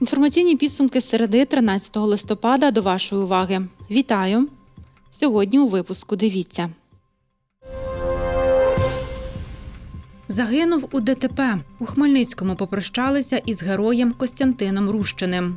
Інформаційні підсумки середи 13 листопада до вашої уваги. Вітаю! Сьогодні у випуску дивіться. Загинув у ДТП. У Хмельницькому попрощалися із героєм Костянтином Рущиним.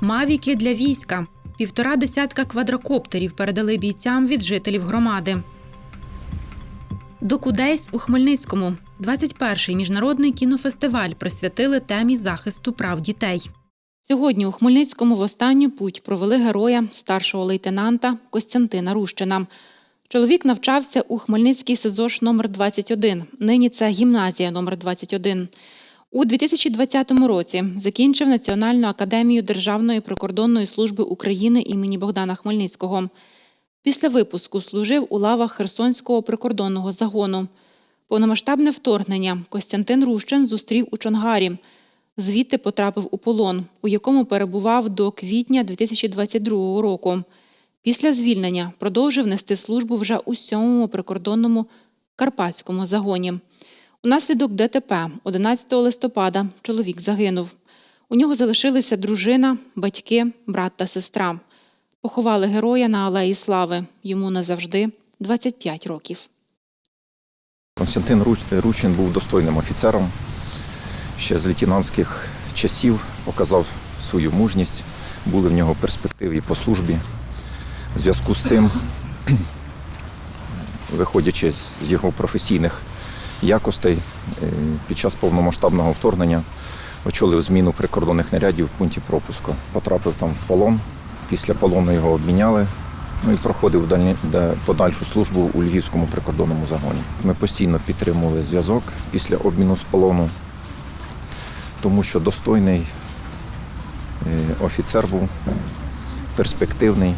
Мавіки для війська. Півтора десятка квадрокоптерів передали бійцям від жителів громади. Докудейс у Хмельницькому. 21-й міжнародний кінофестиваль присвятили темі захисту прав дітей. Сьогодні у Хмельницькому в останню путь провели героя старшого лейтенанта Костянтина Рущина. Чоловік навчався у Хмельницький СИЗОШ номер 21 Нині це гімназія номер 21 У 2020 році закінчив Національну академію Державної прикордонної служби України імені Богдана Хмельницького. Після випуску служив у лавах Херсонського прикордонного загону. Повномасштабне вторгнення Костянтин Рущин зустрів у Чонгарі. Звідти потрапив у полон, у якому перебував до квітня 2022 року. Після звільнення продовжив нести службу вже у 7-му прикордонному карпатському загоні. Унаслідок ДТП 11 листопада чоловік загинув. У нього залишилися дружина, батьки, брат та сестра. Поховали героя на Алеї Слави. Йому назавжди 25 років. Константин Рущин був достойним офіцером. Ще з лейтенантських часів показав свою мужність, були в нього перспективи по службі. В зв'язку з цим, виходячи з його професійних якостей, е, під час повномасштабного вторгнення очолив зміну прикордонних нарядів в пункті пропуску. Потрапив там в полон. Після полону його обміняли. Ну і проходив дальні, подальшу службу у Львівському прикордонному загоні. Ми постійно підтримували зв'язок після обміну з полону, тому що достойний е, офіцер був, перспективний.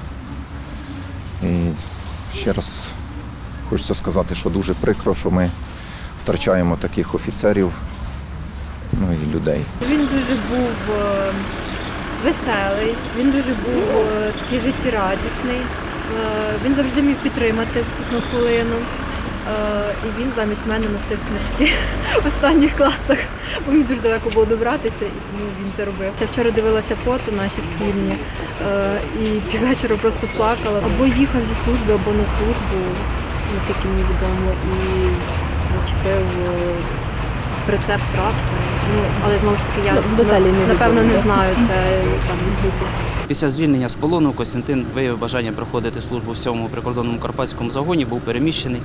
І ще раз хочеться сказати, що дуже прикро, що ми втрачаємо таких офіцерів ну, і людей. Він дуже був е, веселий, він дуже був е, такий життєрадісний. Е, Він завжди міг підтримати в скутну хвилину. Е, І він замість мене носив книжки в останніх класах, бо мені дуже далеко було добратися, і тому він це робив. Я вчора дивилася фото наші спільні е, і піввечора просто плакала. Або їхав зі служби, або на службу, наскільки мені відомо, і зачепив е, прицеп трактора. Ну, але знову ж таки я Ну, напевно не знаю це там зі слуху. Після звільнення з полону Костянтин виявив бажання проходити службу в 7-му прикордонному карпатському загоні, був переміщений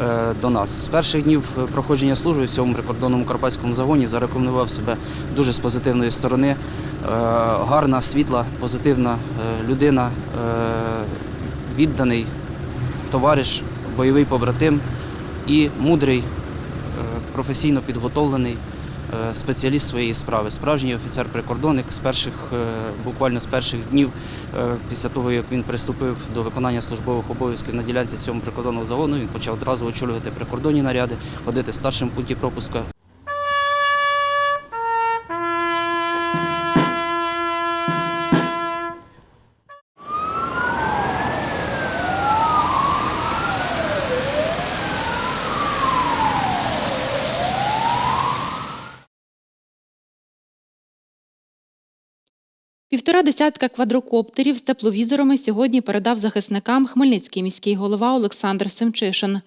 е, до нас. З перших днів проходження служби в 7-му прикордонному карпатському загоні зарекомендував себе дуже з позитивної сторони. Е, гарна, світла, позитивна е, людина, відданий товариш, бойовий побратим і мудрий, професійно підготовлений спеціаліст своєї справи, справжній офіцер-прикордонник з перших, е, буквально з перших днів е, після того, як він приступив до виконання службових обов'язків на ділянці 7 прикордонного загону, він почав одразу очолювати прикордонні наряди, ходити старшим пункті пропуска. Півтора десятка квадрокоптерів з тепловізорами сьогодні передав захисникам Хмельницький міський голова Олександр Семчишин.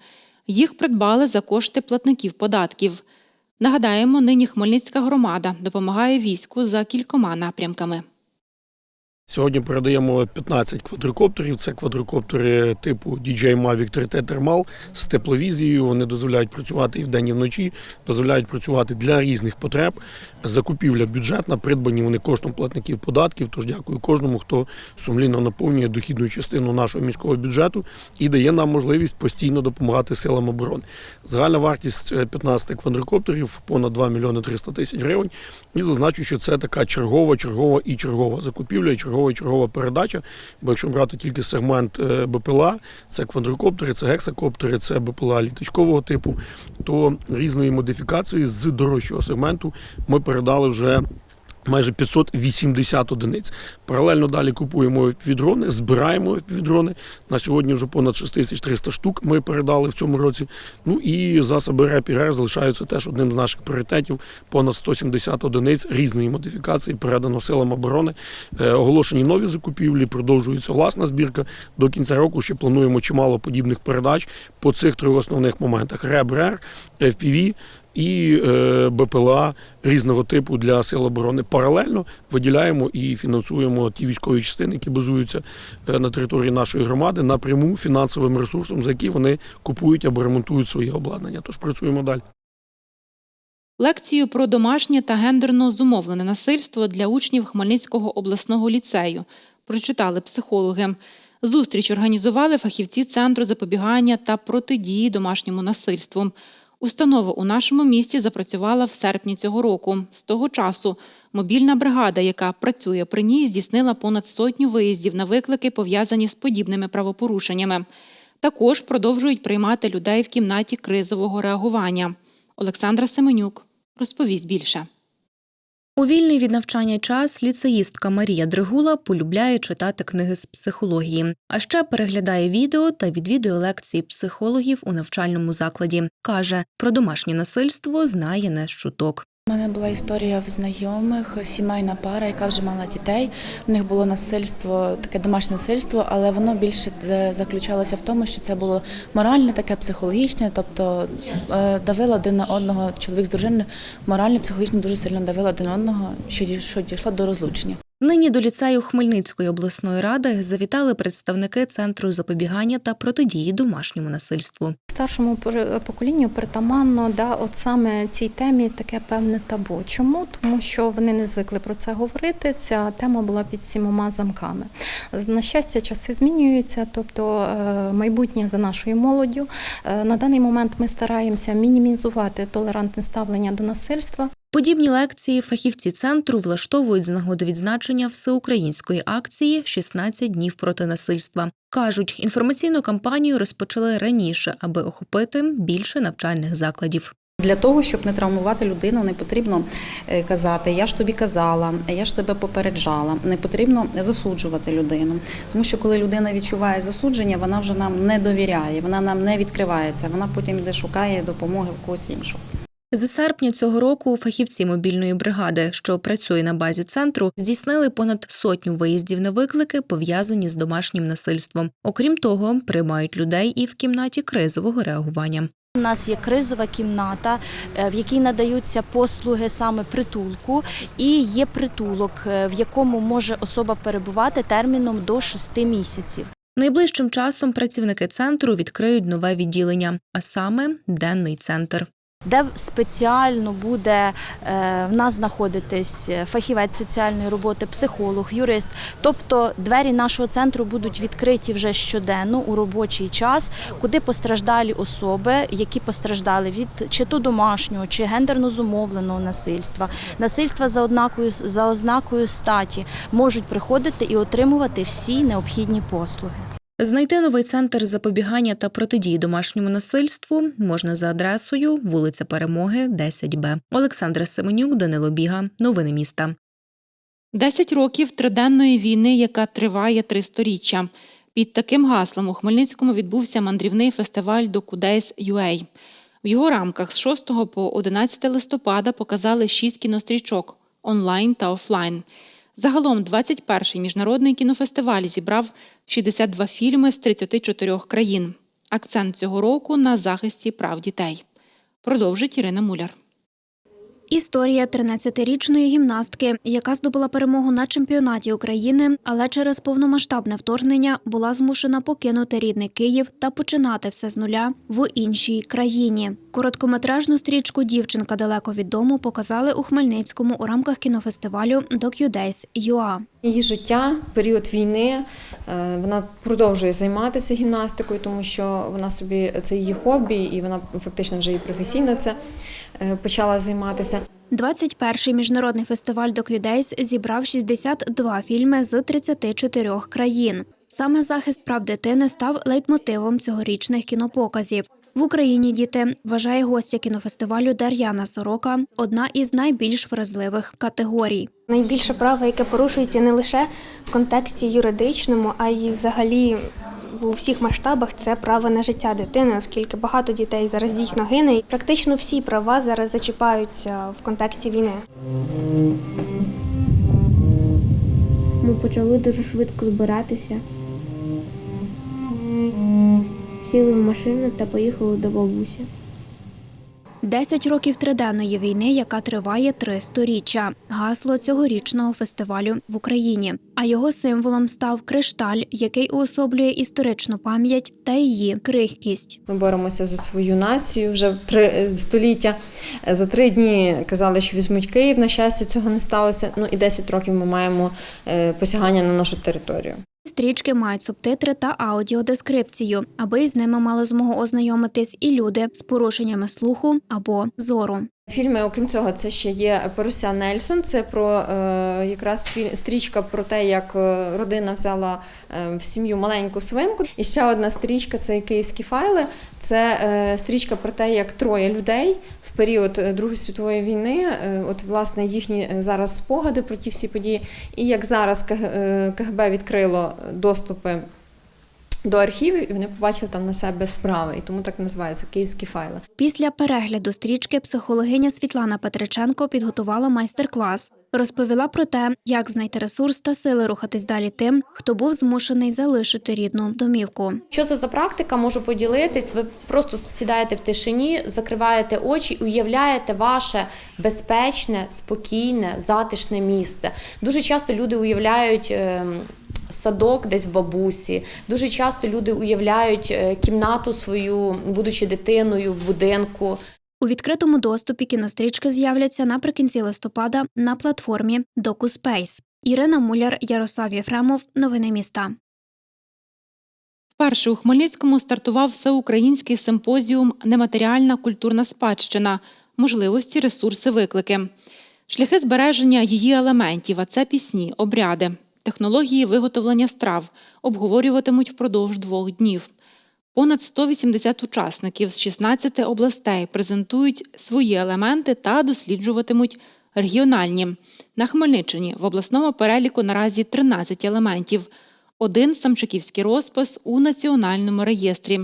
Їх придбали за кошти платників податків. Нагадаємо, нині Хмельницька громада допомагає війську за кількома напрямками. Сьогодні передаємо 15 квадрокоптерів. Це квадрокоптери типу DJI Mavic 3T Thermal з тепловізією. Вони дозволяють працювати і вдень, і вночі, дозволяють працювати для різних потреб. Закупівля бюджетна, придбані вони коштом платників податків. Тож дякую кожному, хто сумлінно наповнює дохідну частину нашого міського бюджету і дає нам можливість постійно допомагати силам оборони. Загальна вартість е, 15 квадрокоптерів понад 2 мільйони 300 тисяч гривень. І зазначу, що це така чергова, чергова і чергова закупівля, і чергова і чергова передача. Бо якщо брати тільки сегмент е, БПЛА, це квадрокоптери, це гексакоптери, це БПЛА літачкового типу, то різної модифікації з дорожчого сегменту ми передали вже майже 580 одиниць. Паралельно далі купуємо відрони, збираємо відрони. На сьогодні вже понад 6300 штук ми передали в цьому році. Ну і засоби РЕП і РЕР залишаються теж одним з наших пріоритетів. Понад 170 одиниць різної модифікації передано силам оборони. Е, Оголошені нові закупівлі, продовжується власна збірка. До кінця року ще плануємо чимало подібних передач по цих трьох основних моментах: РЕБ, РЕР, FPV і е, БПЛА різного типу для сил оборони. Паралельно виділяємо і фінансуємо ті військові частини, які базуються е, на території нашої громади напряму фінансовим ресурсом, за які вони купують або ремонтують своє обладнання. Тож працюємо далі. Лекцію про домашнє та гендерно зумовлене насильство для учнів Хмельницького обласного ліцею прочитали психологи. Зустріч організували фахівці Центру запобігання та протидії домашньому насильству. Установа у нашому місті запрацювала в серпні цього року. З того часу мобільна бригада, яка працює при ній, здійснила понад сотню виїздів на виклики, пов'язані з подібними правопорушеннями. Також продовжують приймати людей в кімнаті кризового реагування. Олександра Семенюк розповість більше. У вільний від навчання час ліцеїстка Марія Дригула полюбляє читати книги з психології, а ще переглядає відео та відвідує лекції психологів у навчальному закладі. каже, про домашнє насильство знає не з чуток. У мене була історія в знайомих, сімейна пара, яка вже мала дітей. У них було насильство, таке домашнє насильство, але воно більше е, заключалося в тому, що це було моральне, таке психологічне, тобто давила один на одного, чоловік з дружиною морально, психологічно дуже сильно давила один на одного, що дійшло до розлучення. Нині до ліцею Хмельницької обласної ради завітали представники центру запобігання та протидії домашньому насильству. Старшому поколінню притаманно да, от саме цій темі таке певне табу. Чому? Тому що вони не звикли про це говорити. Ця тема була під сімома замками. На щастя, часи змінюються, тобто е, майбутнє за нашою молоддю. Е, На даний момент ми стараємося мінімізувати толерантне ставлення до насильства. Подібні лекції фахівці центру влаштовують з нагоди відзначення всеукраїнської акції «16 днів проти насильства. кажуть, інформаційну кампанію розпочали раніше, аби охопити більше навчальних закладів. Для того, щоб не травмувати людину, не потрібно е, казати Я ж тобі казала, я ж тебе попереджала. Не потрібно засуджувати людину. Тому що коли людина відчуває засудження, вона вже нам не довіряє, вона нам не відкривається. Вона потім йде шукає допомоги в когось іншого. З серпня цього року фахівці мобільної бригади, що працює на базі центру, здійснили понад сотню виїздів на виклики, пов'язані з домашнім насильством. Окрім того, приймають людей і в кімнаті кризового реагування. У нас є кризова кімната, е, в якій надаються послуги саме притулку, і є притулок, е, в якому може особа перебувати терміном до 6 місяців. Найближчим часом працівники центру відкриють нове відділення, а саме денний центр. Де спеціально буде е, в нас знаходитись фахівець соціальної роботи, психолог, юрист. Тобто двері нашого центру будуть відкриті вже щоденно у робочий час, куди постраждалі особи, які постраждали від чи то домашнього, чи гендерно зумовленого насильства, насильства за однакою за ознакою статі, можуть приходити і отримувати всі необхідні послуги. Знайти новий центр запобігання та протидії домашньому насильству можна за адресою вулиця Перемоги, 10Б. Олександра Семенюк, Данило Біга. Новини міста. Десять років триденної війни, яка триває три сторіччя. Під таким гаслом у Хмельницькому відбувся мандрівний фестиваль Докудейс UA. В його рамках з 6 по 11 листопада показали шість кінострічок онлайн та офлайн. Загалом 21-й міжнародний кінофестиваль зібрав 62 фільми з 34 країн. Акцент цього року на захисті прав дітей. Продовжить Ірина Муляр. Історія 13-річної гімнастки, яка здобула перемогу на чемпіонаті України, але через повномасштабне вторгнення була змушена покинути рідний Київ та починати все з нуля в іншій країні. Короткометражну стрічку Дівчинка далеко від дому показали у Хмельницькому у рамках кінофестивалю UA. Її життя, період війни, е, вона продовжує займатися гімнастикою, тому що вона собі це її хобі, і вона фактично вже і професійно це е, почала займатися. 21-й міжнародний фестиваль DocuDays зібрав 62 фільми з 34 країн. Саме захист прав дитини став лейтмотивом цьогорічних кінопоказів. В Україні діти вважає гостя кінофестивалю Дар'яна Сорока одна із найбільш вразливих категорій. Найбільше право, яке порушується не лише в контексті юридичному, а й взагалі у всіх масштабах це право на життя дитини, оскільки багато дітей зараз дійсно гине. І практично всі права зараз зачіпаються в контексті війни. Ми почали дуже швидко збиратися. Сіли в машину та поїхали до бабусі. Десять років триденної війни, яка триває три сторіччя. Гасло цьогорічного фестивалю в Україні. А його символом став кришталь, який уособлює історичну пам'ять та її крихкість. Ми боремося за свою націю вже три е, століття. Е, За три дні казали, що візьмуть Київ. На щастя, цього не сталося. Ну і 10 років ми маємо е, посягання на нашу територію. Стрічки мають субтитри та аудіодескрипцію, аби з ними мали змогу ознайомитись і люди з порушеннями слуху або зору. Фільми, окрім цього, це ще є Порося Нельсон. Це про е, якраз фільм, стрічка про те, як е, родина взяла е, в сім'ю маленьку свинку. І ще одна стрічка це київські файли. Це е, стрічка про те, як троє людей в період е, Другої світової війни, е, от власне їхні зараз спогади про ті всі події, і як зараз КГ, КГБ відкрило доступи. До архівів і вони побачили там на себе справи, і тому так називається київські файли. Після перегляду стрічки психологиня Світлана Петриченко підготувала майстер-клас. Розповіла про те, як знайти ресурс та сили рухатись далі тим, хто був змушений залишити рідну домівку. Що це за практика? Можу поділитись. Ви просто сідаєте в тишині, закриваєте очі, уявляєте ваше безпечне, спокійне, затишне місце. Дуже часто люди уявляють. ем, Садок десь в бабусі. Дуже часто люди уявляють е, кімнату свою, будучи дитиною в будинку. У відкритому доступі кінострічки з'являться наприкінці листопада на платформі DocuSpace. Ірина Муляр, Ярослав Єфремов. Новини міста. Вперше у Хмельницькому стартував всеукраїнський симпозіум Нематеріальна культурна спадщина. Можливості, ресурси, виклики. Шляхи збереження її елементів, а це пісні, обряди, технології виготовлення страв обговорюватимуть впродовж двох днів. Понад 180 учасників з 16 областей презентують свої елементи та досліджуватимуть регіональні. На Хмельниччині в обласному переліку наразі 13 елементів. Один самчиківський розпис у національному реєстрі.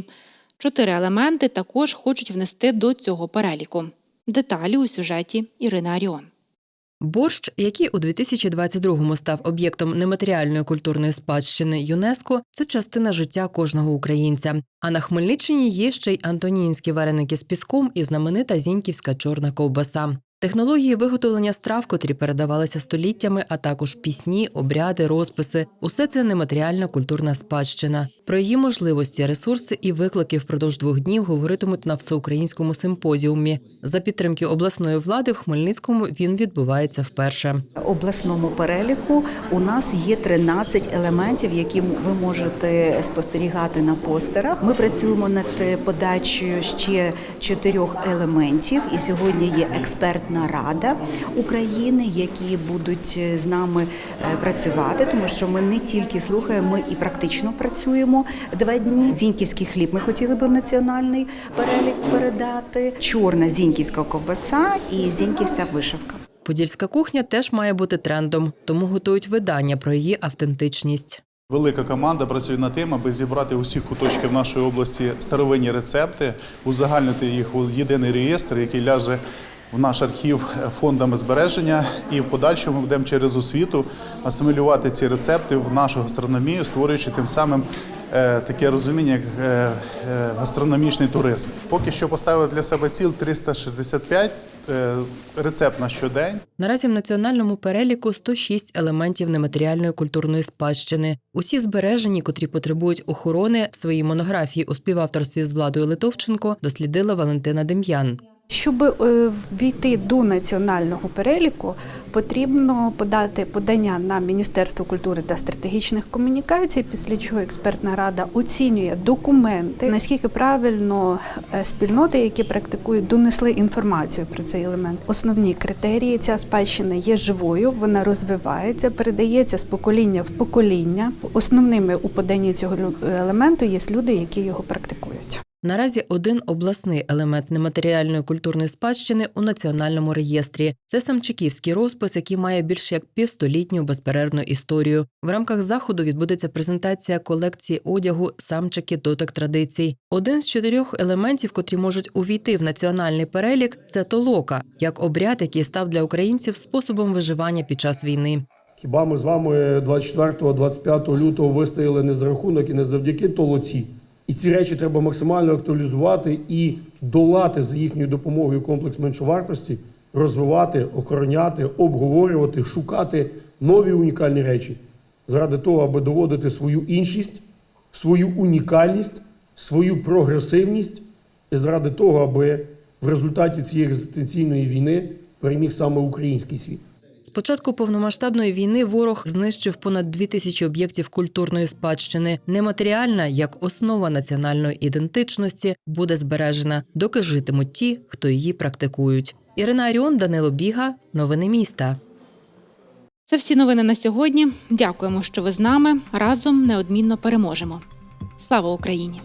Чотири елементи також хочуть внести до цього переліку. Деталі у сюжеті Ірини Аріон. Борщ, який у 2022-му став об'єктом нематеріальної культурної спадщини ЮНЕСКО, це частина життя кожного українця. А на Хмельниччині є ще й антонінські вареники з піском і знаменита зіньківська чорна ковбаса. Технології виготовлення страв, котрі передавалися століттями, а також пісні, обряди, розписи усе це нематеріальна культурна спадщина. Про її можливості, ресурси і виклики впродовж двох днів говоритимуть на всеукраїнському симпозіумі. За підтримки обласної влади в Хмельницькому він відбувається вперше. Обласному переліку у нас є 13 елементів, які ви можете спостерігати на постерах. Ми працюємо над подачею ще чотирьох елементів, і сьогодні є експертна рада України, які будуть з нами е, працювати, тому що ми не тільки слухаємо, ми і практично працюємо два дні. Зіньківський хліб ми хотіли би в національний перелік передати. Чорна зіньківська ковбаса і зіньківська вишивка. Подільська кухня теж має бути трендом, тому готують видання про її автентичність. Велика команда працює над тим, аби зібрати усіх куточків нашої області старовинні рецепти, узагальнити їх у єдиний реєстр, який ляже в наш архів фондами збереження, і в подальшому будемо через освіту асимілювати ці рецепти в нашу гастрономію, створюючи тим самим таке розуміння, як е, е, гастрономічний туризм. Поки що поставили для себе ціл 365 е, рецепт на щодень. Наразі в національному переліку 106 елементів нематеріальної культурної спадщини. Усі збережені, котрі потребують охорони, в своїй монографії у співавторстві з Владою Литовченко дослідила Валентина Дем'ян. Щоб е, війти до національного переліку, потрібно подати подання на Міністерство культури та стратегічних комунікацій, після чого експертна рада оцінює документи, наскільки правильно е, спільноти, які практикують, донесли інформацію про цей елемент. Основні критерії ця спадщина є живою, вона розвивається, передається з покоління в покоління. Основними у поданні цього елементу є люди, які його практикують. Наразі один обласний елемент нематеріальної культурної спадщини у національному реєстрі. Це самчиківський розпис, який має більше як півстолітню безперервну історію. В рамках заходу відбудеться презентація колекції одягу самчики дотик традицій. Один з чотирьох елементів, котрі можуть увійти в національний перелік, це толока, як обряд, який став для українців способом виживання під час війни. Хіба ми з вами 24-25 лютого вистояли не за рахунок і не завдяки толоці? І ці речі треба максимально актуалізувати і долати за їхньою допомогою комплекс меншовартості, розвивати, охороняти, обговорювати, шукати нові унікальні речі заради того, аби доводити свою іншість, свою унікальність, свою прогресивність, і заради того, аби в результаті цієї екзистенційної війни переміг саме український світ. Початку повномасштабної війни ворог знищив понад дві тисячі об'єктів культурної спадщини. Нематеріальна, як основа національної ідентичності, буде збережена, доки житимуть ті, хто її практикують. Ірина Аріон, Данило Біга, новини міста. Це всі новини на сьогодні. Дякуємо, що ви з нами. Разом неодмінно переможемо. Слава Україні!